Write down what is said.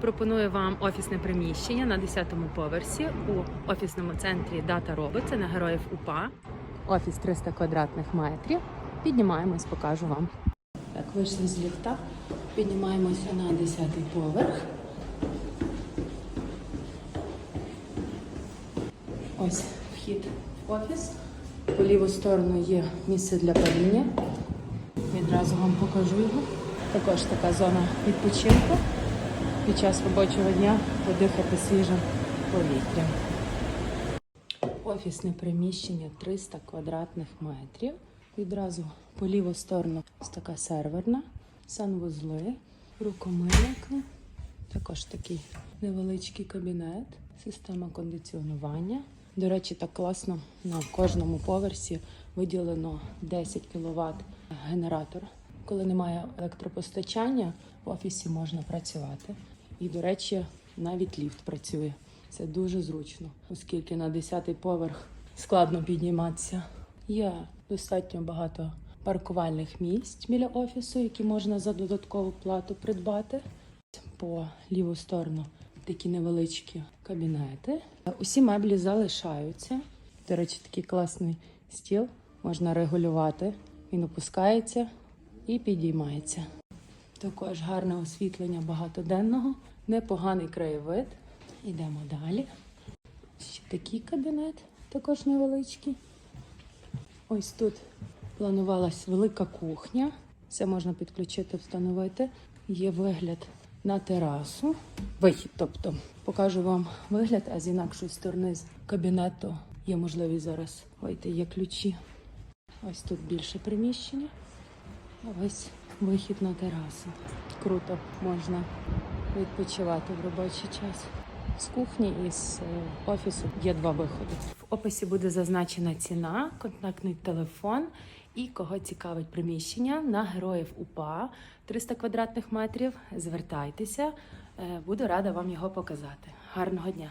Пропоную вам офісне приміщення на 10-му поверсі у офісному центрі Дата Робот. Це на героїв УПА. Офіс 300 квадратних метрів. Піднімаємось, покажу вам. Так, вийшли з ліфта, піднімаємося на 10-й поверх. Ось вхід в офіс. По ліву сторону є місце для падіння. Відразу вам покажу його. Також така зона відпочинку. Під час робочого дня подихати свіжим повітрям. Офісне приміщення 300 квадратних метрів. Відразу по ліву сторону ось така серверна, санвузли, рукомийники. Також такий невеличкий кабінет, система кондиціонування. До речі, так класно на кожному поверсі виділено 10 кВт генератор. Коли немає електропостачання, в офісі можна працювати. І, до речі, навіть ліфт працює. Це дуже зручно, оскільки на 10-й поверх складно підніматися. Є достатньо багато паркувальних місць біля офісу, які можна за додаткову плату придбати. По ліву сторону такі невеличкі кабінети. Усі меблі залишаються. До речі, такий класний стіл можна регулювати. Він опускається і підіймається. Також гарне освітлення багатоденного, непоганий краєвид. Йдемо далі. Ще такий кабінет, також невеличкий. Ось тут планувалась велика кухня. Все можна підключити, встановити. Є вигляд на терасу. Вихід, тобто покажу вам вигляд, а з інакшої сторони з кабінету є можливість зараз вийти. Є ключі. Ось тут більше приміщення. Ось вихід на терасу. Круто, можна відпочивати в робочий час. З кухні і з е, офісу є два виходи. В описі буде зазначена ціна, контактний телефон і кого цікавить приміщення на героїв УПА 300 квадратних метрів. Звертайтеся, Е, буду рада вам його показати. Гарного дня!